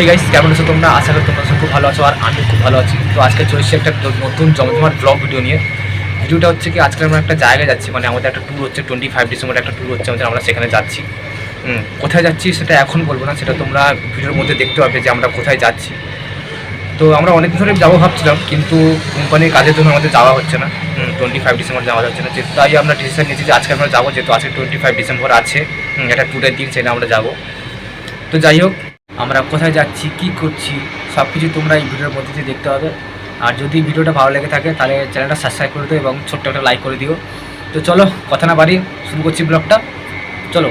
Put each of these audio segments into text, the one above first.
Hi guys কেমন আছো তোমরা? আশা করি তোমরা খুব ভালো আছো আর আমি খুব ভালো আছি। তো আজকে চলেছি একটা নতুন জমজমাট ব্লগ ভিডিও নিয়ে। ভিডিওটা হচ্ছে কি, আজকে আমরা একটা জায়গায় যাচ্ছি মানে আমাদের একটা ট্যুর হচ্ছে টোয়েন্টি ফাইভ ডিসেম্বর একটা ট্যুর হচ্ছে আমাদের, আমরা সেখানে যাচ্ছি। কোথায় যাচ্ছি সেটা এখন বলব না, সেটা তোমরা ভিডিওর মধ্যে দেখতে পাবে যে আমরা কোথায় যাচ্ছি। তো আমরা অনেক ধরে যাব ভাবছিলাম, কিন্তু কোম্পানির কাজের জন্য আমাদের যাওয়া হচ্ছে না। টোয়েন্টি ফাইভ ডিসেম্বর যাওয়া হচ্ছে না, যে তাই আমরা ডিসিশন নিয়েছি যে আজকে আমরা যাব, যেহেতু আজকে টোয়েন্টি ফাইভ ডিসেম্বর আছে একটা ট্যুরের দিন সেটা আমরা যাব। তো যাই হোক আমরা কোথায় যাচ্ছি, কি করছি সব কিছু তোমরা এই ভিডিওর মধ্যে দেখতে হবে আর যদি ভিডিওটা ভালো লেগে থাকে, তাহলে চ্যানেলটা সাবস্ক্রাইব করে দিও এবং ছোট্ট একটা লাইক করে দিও। তো চলো, কথা না বাড়ি শুরু করছি ব্লগটা চলো।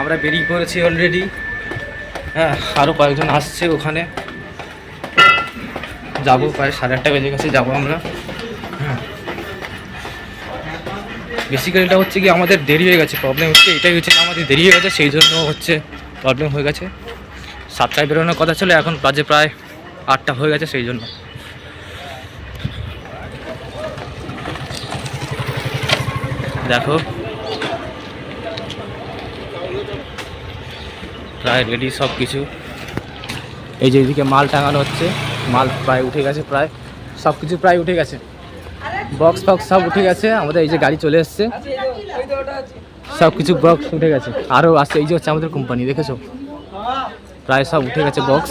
আমরা বেরিয়ে পড়েছি অলরেডি হ্যাঁ আরও কয়েকজন আসছে ওখানে। যাব, প্রায় সাড়ে আটটা বেজে গেছে, যাব আমরা। বেসিক্যালিটা হচ্ছে কি, আমাদের দেরি হয়ে গেছে প্রবলেম হচ্ছে, এটাই হচ্ছে আমাদের দেরি হয়ে গেছে, সেই জন্য হচ্ছে প্রবলেম হয়ে গেছে। সাতটায় বেরোনোর কথা ছিল, এখন বাজে প্রায় আটটা হয়ে গেছে সেই জন্য। দেখো। প্রায় রেডি সব কিছু। এই যে এদিকে মাল টাঙানো হচ্ছে, মাল প্রায় উঠে গেছে, প্রায় সব কিছু প্রায় উঠে গেছে। বক্স ফক্স সব উঠে গেছে, আমাদের এই যে গাড়ি চলে এসছে। সব কিছু বক্স উঠে গেছে। আরও আসছে এই যে হচ্ছে আমাদের কোম্পানি দেখেছ? প্রায় সব উঠে গেছে বক্স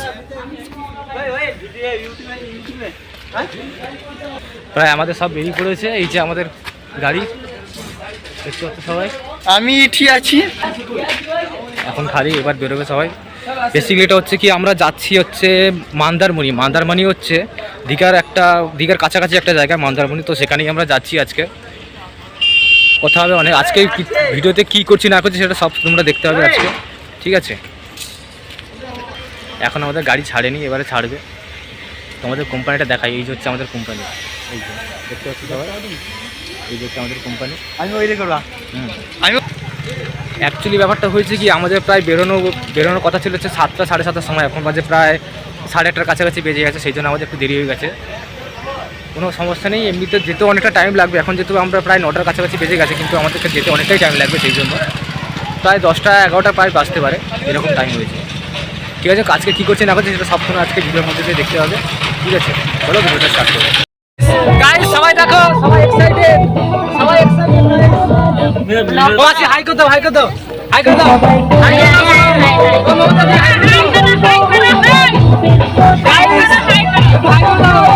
প্রায় আমাদের সব বেরিয়ে পড়েছে এই যে আমাদের গাড়ি। দেখতে পাচ্ছ সবাই? আমি ঠিক আছি। এখন খালি এবার বেরোবে সবাই। বেসিক্যালি এটা হচ্ছে কি আমরা যাচ্ছি হচ্ছে মান্দারমণি। মান্দারমণি হচ্ছে দীঘার একটা দীঘার কাছাকাছি একটা জায়গা মান্দারমণি। তো সেখানেই আমরা যাচ্ছি আজকে। কথা হবে অনেক আজকে ভিডিওতে কি করছি না করছি সেটা সব তোমরা দেখতে হবে আজকে। ঠিক আছে? এখন আমাদের গাড়ি ছাড়েনি এবারে ছাড়বে। তোমাদের কোম্পানিটা দেখাই এই যে হচ্ছে আমাদের কোম্পানি। এই যে দেখতে পাচ্ছি সবাই? এই যে হচ্ছে আমাদের কোম্পানি। আমি ওই হুম। আমি অ্যাকচুয়ালি ব্যাপারটা হয়েছে কি আমাদের প্রায় বেরোনো বেরোনোর কথা ছিল হচ্ছে সাতটা সাড়ে সাতটার সময়। এখন বাজে প্রায় সাড়ে আটটার কাছাকাছি বেজে গেছে সেই জন্য আমাদের একটু দেরি হয়ে গেছে। কোনো সমস্যা নেই এমনিতে যেতে অনেকটা টাইম লাগবে। এখন যেহেতু আমরা প্রায় নটার কাছাকাছি বেজে গেছে কিন্তু আমাদেরকে যেতে অনেকটাই টাইম লাগবে সেই জন্য। প্রায় দশটা এগারোটা প্রায় বাঁচতে পারে এরকম টাইম হয়েছে। ঠিক আছে আজকে কী করছে না করছে সেটা সব সময় আজকে ভিডিওর মধ্যে দিয়ে দেখতে হবে। ঠিক আছে চলো ভিডিওটা স্টার্ট করব গাইস সবাই দেখো সবাই এক্সাইটেড সবাই এক্সাইটেড বাসি হাই করতে হাই করতে হাই করতে হাই এই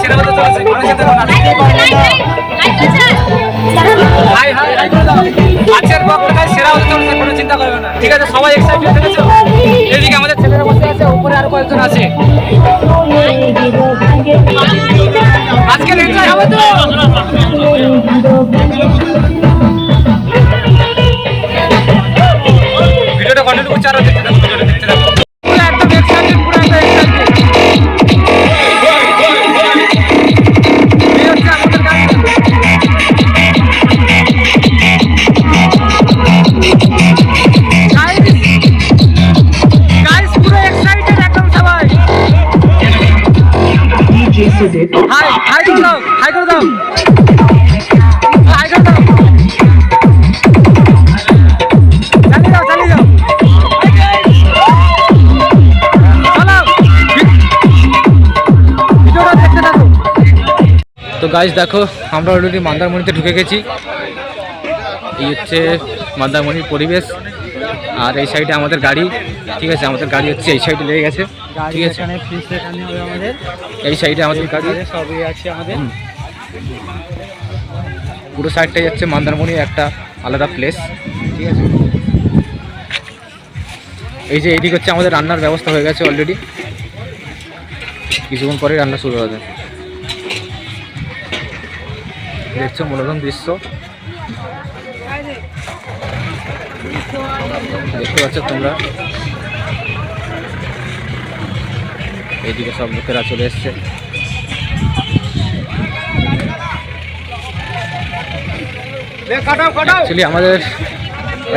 সেটা হতে চলেছে। মানুষের সাথে হাই হাই হাই করে দাও। আজকের ব্লগটা সেরা হতে চলেছে কোনো চিন্তা করবে না। ঠিক আছে সবাই এক্সাইটেড থেকেছো এদিকে আমাদের ছেলেরা বসে আছে উপরে আরও কয়েকজন আছে। আজকে এনজয় হবে তো। ভিডিওটা কন্টিনিউ করছি আরও দেখতে তো গাইস দেখো আমরা অলরেডি মন্দারমণিতে ঢুকে গেছি। এই হচ্ছে মন্দারমণির পরিবেশ আর এই সাইডে আমাদের গাড়ি ঠিক আছে? আমাদের গাড়ি হচ্ছে এই সাইডে লেগে গেছে ঠিক আছে? এই সাইডে আমাদের গাড়ি। সবই আছে আমাদের। পুরো সাইডটাই হচ্ছে মন্দারমণি, একটা আলাদা প্লেস ঠিক আছে? এই যে এইদিকে হচ্ছে আমাদের রান্নার ব্যবস্থা হয়ে গেছে অলরেডি কিছুক্ষণ পরে রান্না শুরু হবে। দেখছ মনোরম দৃশ্য। দেখতে পাচ্ছ তোমরা? এইদিকে সব লোকেরা চলে এসছে। অ্যাকচুয়ালি আমাদের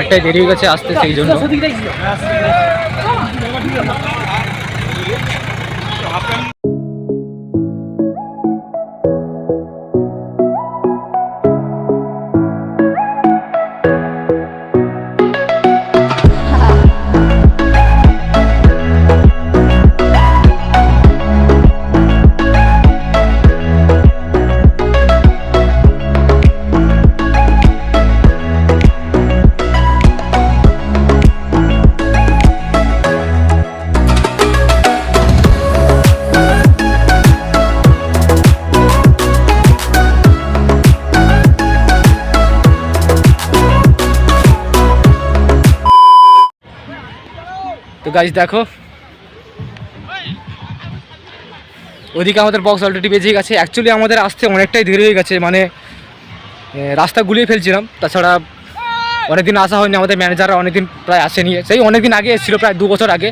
একটাই দেরি হয়ে গেছে আসতে সেই জন্য। তো গাইজ দেখো। ওইদিকে আমাদের বক্স অলরেডি বেজে গেছে। অ্যাকচুয়ালি আমাদের আসতে অনেকটাই দেরি হয়ে গেছে মানে রাস্তা গুলিয়ে ফেলছিলাম। তাছাড়া অনেকদিন আসা হয়নি, আমাদের ম্যানেজাররা অনেকদিন প্রায় আসেনি। সেই অনেকদিন আগে এসেছিল, প্রায় দু বছর আগে।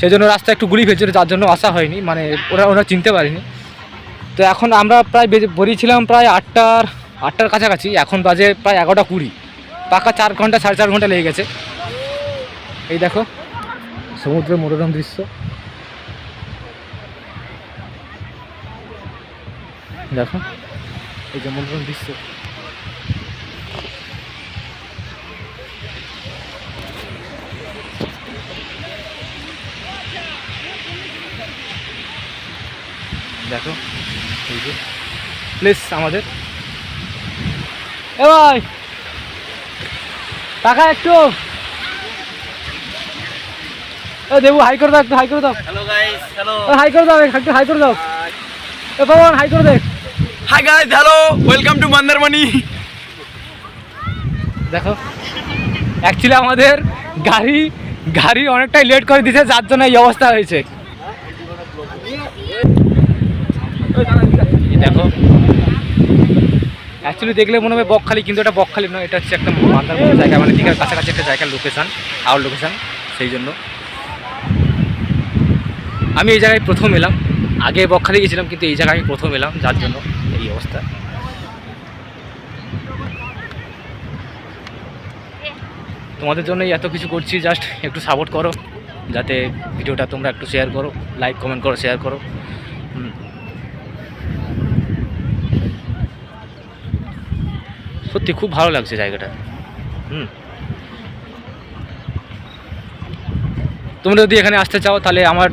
সেই জন্য রাস্তা একটু গুলিয়ে ফেলছিল, যার জন্য আসা হয়নি। মানে ওরা ওরা চিনতে পারিনি। তো এখন আমরা প্রায় বেরিয়েছিলাম প্রায় আটটার আটটার কাছাকাছি। এখন বাজে প্রায় এগারোটা কুড়ি। পাকা চার ঘণ্টা, সাড়ে চার ঘণ্টা লেগে গেছে। এই দেখো। সমুদ্রের মনোরম দৃশ্য। দেখো, এই যে মনোরম দৃশ্য। দেখো, এই যে প্লেস আমাদের। এ ভাই টাকা একটু। ও দেবু হাই করে দাও একটু হাই করে দাও। হ্যালো গাইস হ্যালো হাই করে দাও একটু হাই করে দাও। এ পাবন হাই করে দে। Hi guys hello welcome to Mandarmani দেখো অ্যাকচুয়ালি আমাদের গাড়ি গাড়ি অনেকটাই লেট করে দিয়েছে যার জন্য এই অবস্থা হয়েছে। দেখো অ্যাকচুয়ালি দেখলে মনে হবে বকখালি কিন্তু এটা বকখালি নয় এটা হচ্ছে একটা মান্দারমণি জায়গা মানে দীঘার কাছাকাছি একটা জায়গার লোকেশান আউট লোকেশান সেই জন্য। আমি এই জায়গায় প্রথম এলাম। আগে বকখালি গেছিলাম, কিন্তু এই জায়গায় আমি প্রথম এলাম, যার জন্য এই অবস্থা। তোমাদের জন্যই এত কিছু করছি জাস্ট একটু সাপোর্ট করো, যাতে ভিডিওটা তোমরা একটু শেয়ার করো লাইক কমেন্ট করো শেয়ার করো। সত্যি খুব ভালো লাগছে জায়গাটা। হুম। তোমরা যদি এখানে আসতে চাও, তাহলে আমার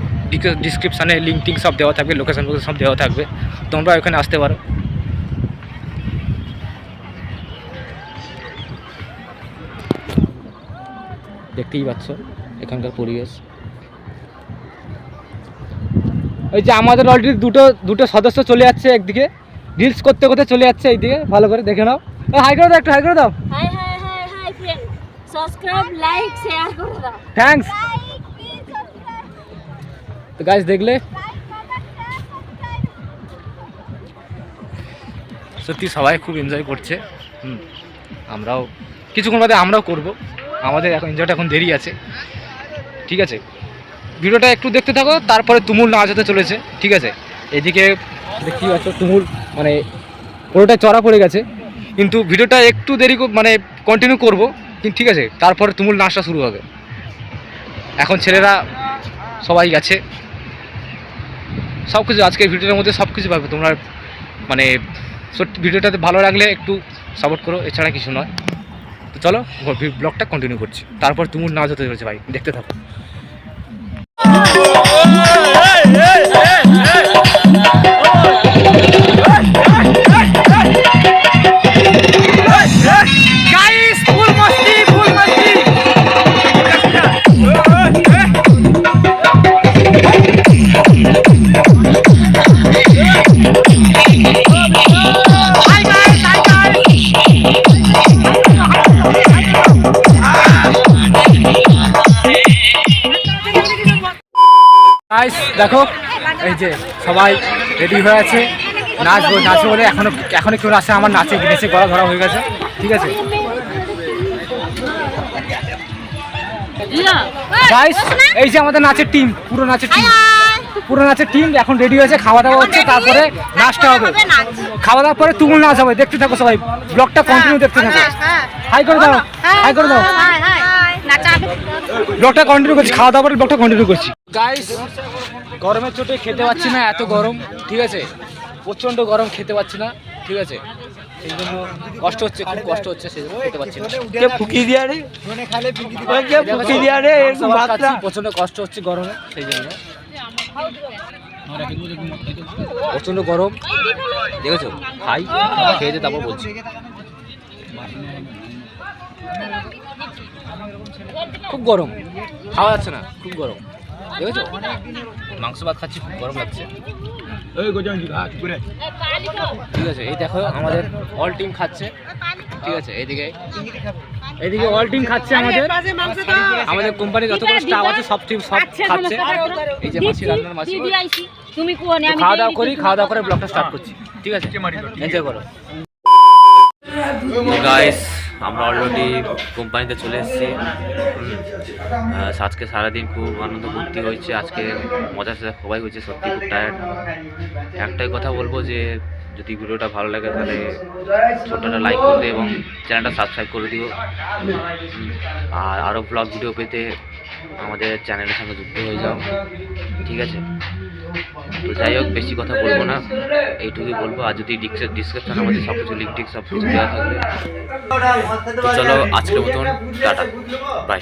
ডিসক্রিপশানে লিঙ্ক টিঙ্ক সব দেওয়া থাকবে লোকেশন ফোকেশন সব দেওয়া থাকবে। তোমরা এখানে আসতে পারো। দেখতেই পাচ্ছ এখানকার পরিবেশ। ওই যে আমাদের অলরেডি দুটো দুটো সদস্য চলে যাচ্ছে একদিকে। রিলস করতে করতে চলে যাচ্ছে এইদিকে। ভালো করে দেখে নাও। হাই করে দাও একটু হাই করে দাও। Hi hi hi hi friend subscribe like share করে দাও। থ্যাঙ্কস তো গাছ দেখলে? সত্যি সবাই খুব এনজয় করছে। হুম, আমরাও, কিছুক্ষণ বাদে আমরাও করব। আমাদের এখন এনজয়টা এখন দেরি আছে। ঠিক আছে? ভিডিওটা একটু দেখতে থাকো, তারপরে তুমুল নাচ হতে চলেছে। ঠিক আছে? এদিকে দেখতেই পাচ্ছ তুমুল মানে পুরোটা চড়া পড়ে গেছে। কিন্তু ভিডিওটা একটু দেরি মানে কন্টিনিউ করব। কিন্তু ঠিক আছে, তারপরে তুমুল নাচটা শুরু হবে। এখন ছেলেরা সবাই গেছে। সব কিছু আজকের ভিডিওর মধ্যে সব কিছু পাবে। তোমরা মানে ভিডিওটাতে ভালো লাগলে একটু সাপোর্ট করো, এছাড়া কিছু নয়। তো চলো ব্লগটা কন্টিনিউ করছি। তারপর তুমুর নাচ হতে চলেছে ভাই, দেখতে থাকো। গাইস দেখো এই যে সবাই রেডি হয়ে আছে। নাচবো নাচবো বলে এখনও এখনও কেউ আসে আমার নাচে নেচে গলা ধরা হয়ে গেছে। ঠিক আছে? গাইস এই যে আমাদের নাচের টিম পুরো নাচের টিম পুরো নাচের টিম এখন রেডি হয়েছে খাওয়া দাওয়া হচ্ছে তারপরে নাচটা হবে খাওয়া দাওয়ার পরে তুমুল নাচ হবে দেখতে থাকো সবাই। ব্লগটা কন্টিনিউ দেখতে থাকো। হাই করে দাও হাই করে দাও। হাই হাই নাচাবে ব্লগটা কন্টিনিউ করছি খাওয়া দাওয়া পরে ব্লগটা কন্টিনিউ করছি। গাইস গরমের চোটে খেতে পাচ্ছি না এত গরম ঠিক আছে? প্রচণ্ড গরম খেতে পাচ্ছি না ঠিক আছে? সেই জন্য কষ্ট হচ্ছে খুব কষ্ট হচ্ছে সেই জন্য খেতে পাচ্ছি না। কে ফুকি দিয়া রে? কে ফুকি দিয়া রে? প্রচণ্ড কষ্ট হচ্ছে গরমে সেই জন্য। প্রচণ্ড গরম। দেখেছ? খাই খেয়ে দিয়ে তারপর বলছি। খুব গরম খাওয়া যাচ্ছে না খুব গরম। দেখেছ? মাংস ভাত খাচ্ছি খুব গরম লাগছে। ঠিক আছে এই দেখো আমাদের অল টিম খাচ্ছে। ঠিক আছে এইদিকে। এদিকে অল টিম খাচ্ছে আমাদের। আমাদের কোম্পানির যতগুলো স্টাফ আছে সব টিম সব খাচ্ছে। এই যে মাসি রান্নার মাসি। তুমি খাওয়া দাওয়া করি খাওয়া দাওয়া করে ব্লগটা স্টার্ট করছি। ঠিক আছে? এনজয় করো। গাইস আমরা অলরেডি কোম্পানিতে চলে এসেছি। আজকে সারাদিন খুব আনন্দ ফুর্তি হয়েছে, আজকে মজার সাথে সবাই হয়েছে, সত্যি খুব টায়ার্ড একটাই কথা বলব যে, যদি ভিডিওটা ভালো লাগে তাহলে ছোটটা লাইক করে এবং চ্যানেলটা সাবস্ক্রাইব করে দিও। আর আরও ব্লগ ভিডিও পেতে আমাদের চ্যানেলের সঙ্গে যুক্ত হয়ে যাও। ঠিক আছে? তো যাই হোক, বেশি কথা বলব না। এইটুকুই বলব। আর যদি ডিসক্রিপশন আমাদের সব কিছু লিঙ্ক সব কিছু দেওয়া থাকবে। চলো, আজকের মতন, টাটা। বাই